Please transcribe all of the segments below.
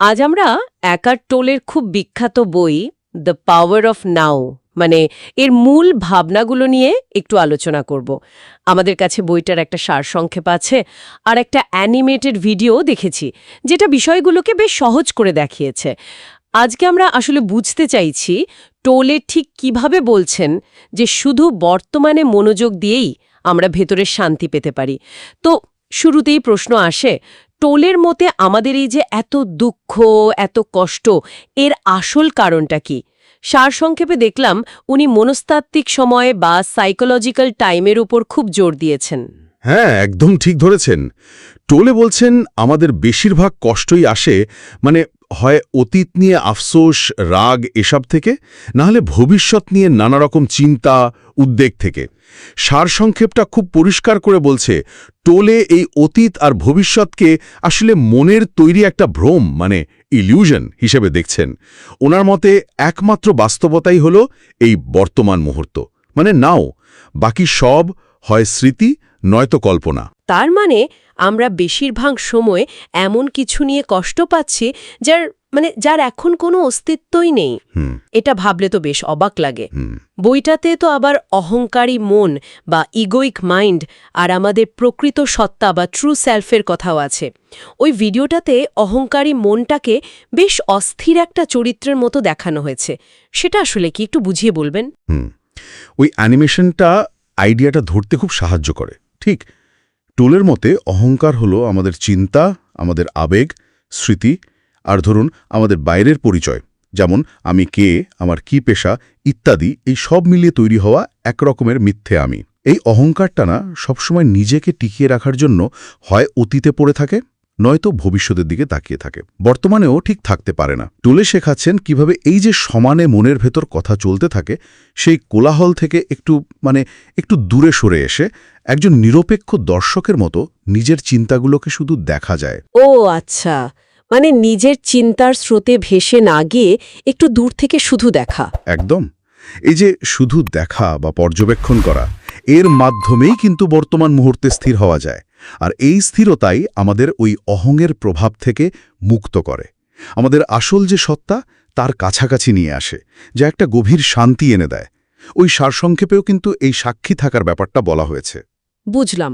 আজ আমরা একার টোলের খুব বিখ্যাত বই দ্য পাওয়ার অফ নাও মানে এর মূল ভাবনাগুলো নিয়ে একটু আলোচনা করব। আমাদের কাছে বইটার একটা সারসংক্ষেপ আছে আর একটা অ্যানিমেটেড ভিডিও দেখেছি, যেটা বিষয়গুলোকে বেশ সহজ করে দেখিয়েছে। আজকে আমরা আসলে বুঝতে চাইছি টোলে ঠিক কীভাবে বলছেন যে শুধু বর্তমানে মনোযোগ দিয়েই আমরা ভেতরের শান্তি পেতে পারি। তো শুরুতেই প্রশ্ন আসে, টোলের মতে আমাদের এই যে এত দুঃখ, এত কষ্ট, এর আসল কারণটা কি? সারসংক্ষেপে দেখলাম, উনি মনস্তাত্ত্বিক সময়ে বা সাইকোলজিক্যাল টাইমের উপর খুব জোর দিয়েছেন। হ্যাঁ একদম ঠিক ধরেছেন। টোলে বলছেন, আমাদের বেশিরভাগ কষ্টই আসে মানে হয় অতীত নিয়ে আফসোস, রাগ এসব থেকে, না হলে ভবিষ্যৎ নিয়ে নানা রকম চিন্তা, উদ্বেগ থেকে। সারসংক্ষেপটা খুব পরিষ্কার করে বলছে, টোলে এই অতীত আর ভবিষ্যৎকে আসলে মনের তৈরি একটা ভ্রম মানে ইলিউশন হিসেবে দেখছেন। ওনার মতে একমাত্র বাস্তবতাই হলো এই বর্তমান মুহূর্ত। মানে নাও, বাকি সব হয় স্মৃতি নয়তো কল্পনা। তার মানে আমরা বেশিরভাগ সময় এমন কিছু নিয়ে কষ্ট পাচ্ছি যার মানে যার এখন কোনো অস্তিত্বই নেই। এটা ভাবলে তো বেশ অবাক লাগে। বইটাতে তো আবার অহংকারী মন বা ইগোইক মাইন্ড আর আমাদের প্রকৃত সত্তা বা ট্রু সেলফের কথাও আছে। ওই ভিডিওটাতে অহংকারী মনটাকে বেশ অস্থির একটা চরিত্রের মতো দেখানো হয়েছে। সেটা আসলে কি একটু বুঝিয়ে বলবেন? ওই অ্যানিমেশনটা আইডিয়াটা ধরতে খুব সাহায্য করে। ঠিক, টোলের মতে অহংকার হলো আমাদের চিন্তা, আমাদের আবেগ, স্মৃতি, আর ধরুন আমাদের বাইরের পরিচয়, যেমন আমি কে, আমার কি পেশা, ইত্যাদি, এই সব মিলিয়ে তৈরি হওয়া এক রকমের মিথ্যে আমি। এই অহংকারটা না সবসময় নিজেকে টিকিয়ে রাখার জন্য হয় অতীতে পড়ে থাকে নয়তো ভবিষ্যতের দিকে তাকিয়ে থাকে। বর্তমানেও ঠিক থাকতে পারে না। টোলে শেখাচ্ছেন কীভাবে এই যে সমানে মনের ভেতর কথা চলতে থাকে সেই কোলাহল থেকে একটু মানে একটু দূরে সরে এসে একজন নিরপেক্ষ দর্শকের মতো নিজের চিন্তাগুলোকে শুধু দেখা যায়। ও আচ্ছা মানে নিজের চিন্তার স্রোতে ভেসে না গিয়ে একটু দূর থেকে শুধু দেখা। একদম। এই যে শুধু দেখা বা পর্যবেক্ষণ করা এর মাধ্যমেই কিন্তু বর্তমান মুহূর্তে স্থির হওয়া যায়। আর এই স্থিরতাই আমাদের ওই অহংয়ের প্রভাব থেকে মুক্ত করে। আমাদের আসল যে সত্তা, তার কাছাকাছি নিয়ে আসে, যা একটা গভীর শান্তি এনে দেয়। ওই সারসংক্ষেপেও কিন্তু এই সাক্ষী থাকার ব্যাপারটা বলা হয়েছে। বুঝলাম।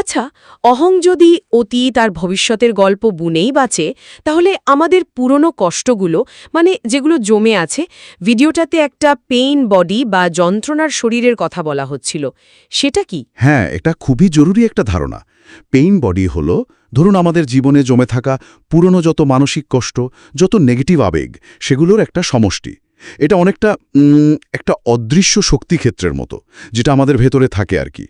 আচ্ছা অহং যদি অতীত আর ভবিষ্যতের গল্প বুনেই বাঁচে, তাহলে আমাদের পুরনো কষ্টগুলো মানে যেগুলো জমে আছে, ভিডিওটাতে একটা পেইন বডি বা যন্ত্রণার শরীরের কথা বলা হচ্ছিল, সেটা কি? হ্যাঁ এটা খুবই জরুরি একটা ধারণা। পেইন বডি হল, ধরুন আমাদের জীবনে জমে থাকা পুরনো যত মানসিক কষ্ট, যত নেগেটিভ আবেগ, সেগুলোর একটা সমষ্টি। এটা অনেকটা একটা অদৃশ্য শক্তিক্ষেত্রের মতো, যেটা আমাদের ভেতরে থাকে আর কি।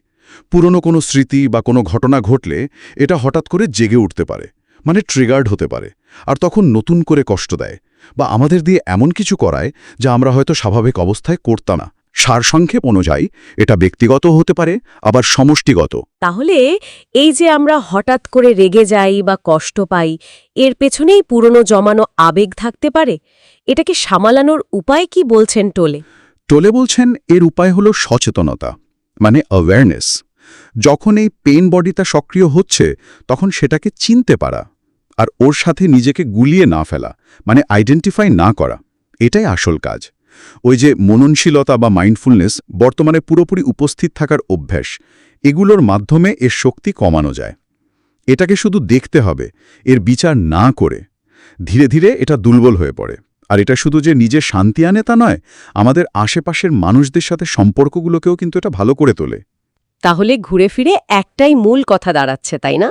পুরনো কোনো স্মৃতি বা কোনো ঘটনা ঘটলে এটা হঠাৎ করে জেগে উঠতে পারে মানে ট্রিগার্ড হতে পারে আর তখন নতুন করে কষ্ট দেয় বা আমাদের দিয়ে এমন কিছু করায় যা আমরা হয়তো স্বাভাবিক অবস্থায় করতাম না। সারসংক্ষেপ অনুযায়ী এটা ব্যক্তিগত হতে পারে আবার সমষ্টিগত। তাহলে এই যে আমরা হঠাৎ করে রেগে যাই বা কষ্ট পাই এর পেছনেই পুরনো জমানো আবেগ থাকতে পারে? এটাকে সামালানোর উপায় কি বলছেন টোলে? টোলে বলছেন এর উপায় হল সচেতনতা। মানে অ্যাওয়ারনেস যখন এই পেইন বডিটা সক্রিয় হচ্ছে, তখন সেটাকে চিনতে পারা আর ওর সাথে নিজেকে গুলিয়ে না ফেলা মানে আইডেন্টিফাই না করা, এটাই আসল কাজ। ওই যে মননশীলতা বা মাইন্ডফুলনেস বর্তমানে পুরোপুরি উপস্থিত থাকার অভ্যাস, এগুলোর মাধ্যমে এর শক্তি কমানো যায়। এটাকে শুধু দেখতে হবে, এর বিচার না করে, ধীরে ধীরে এটা দুর্বল হয়ে পড়ে। আর এটা শুধু যে নিজে শান্তি আনে তা নয় আমাদের আশেপাশের মানুষদের সাথে সম্পর্কগুলোকেও কিন্তু এটা ভালো করে তোলে। তাহলে ঘুরে ফিরে একটাই মূল কথা দাঁড়াচ্ছে তাই না?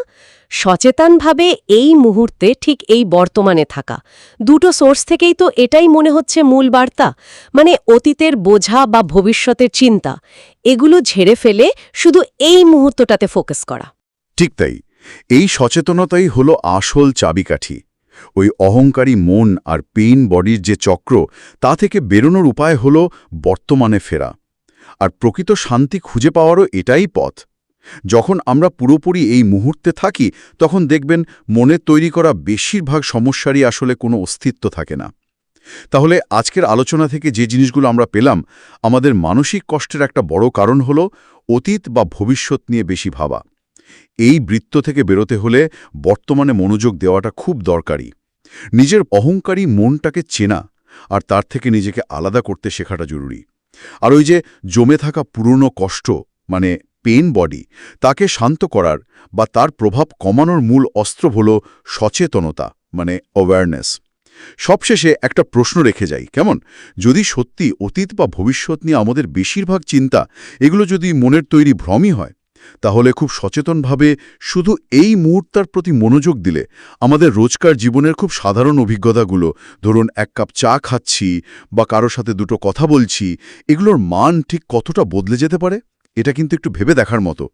সচেতনভাবে এই মুহূর্তে ঠিক এই বর্তমানে থাকা। দুটো সোর্স থেকেই তো এটাই মনে হচ্ছে মূল বার্তা। মানে অতীতের বোঝা বা ভবিষ্যতের চিন্তা। এগুলো ঝেড়ে ফেলে শুধু এই মুহূর্তটাতে ফোকাস করা। ঠিক তাই। এই সচেতনতাই হলো আসল চাবিকাঠি। ওই অহংকারী মন আর পেইন বডির যে চক্র, তা থেকে বেরোনোর উপায় হল বর্তমানে ফেরা। আর প্রকৃত শান্তি খুঁজে পাওয়ারও এটাই পথ। যখন আমরা পুরোপুরি এই মুহূর্তে থাকি, তখন দেখবেন মনে তৈরি করা বেশিরভাগ সমস্যারই আসলে কোনো অস্তিত্ব থাকে না। তাহলে আজকের আলোচনা থেকে যে জিনিসগুলো আমরা পেলাম, আমাদের মানসিক কষ্টের একটা বড় কারণ হল অতীত বা ভবিষ্যৎ নিয়ে বেশি ভাবা। এই বৃত্ত থেকে বেরোতে হলে বর্তমানে মনোযোগ দেওয়াটা খুব দরকারি। নিজের অহংকারী মনটাকে চেনা আর তার থেকে নিজেকে আলাদা করতে শেখাটা জরুরি। আর ওই যে জমে থাকা পুরনো কষ্ট মানে পেন বডি তাকে শান্ত করার বা তার প্রভাব কমানোর মূল অস্ত্র হল সচেতনতা মানে অ্যাওয়ারনেস সবশেষে একটা প্রশ্ন রেখে যাই, কেমন? যদি সত্যি অতীত বা ভবিষ্যৎ নিয়ে আমাদের বেশিরভাগ চিন্তা এগুলো যদি মনের তৈরি ভ্রমই হয় তাহলে খুব সচেতনভাবে শুধু এই মুহূর্তার প্রতি মনোযোগ দিলে আমাদের রোজকার জীবনের খুব সাধারণ অভিজ্ঞতাগুলো, ধরুন এক কাপ চা খাচ্ছি বা কারও সাথে দুটো কথা বলছি, এগুলোর মান ঠিক কতটা বদলে যেতে পারে? এটা কিন্তু একটু ভেবে দেখার মতো।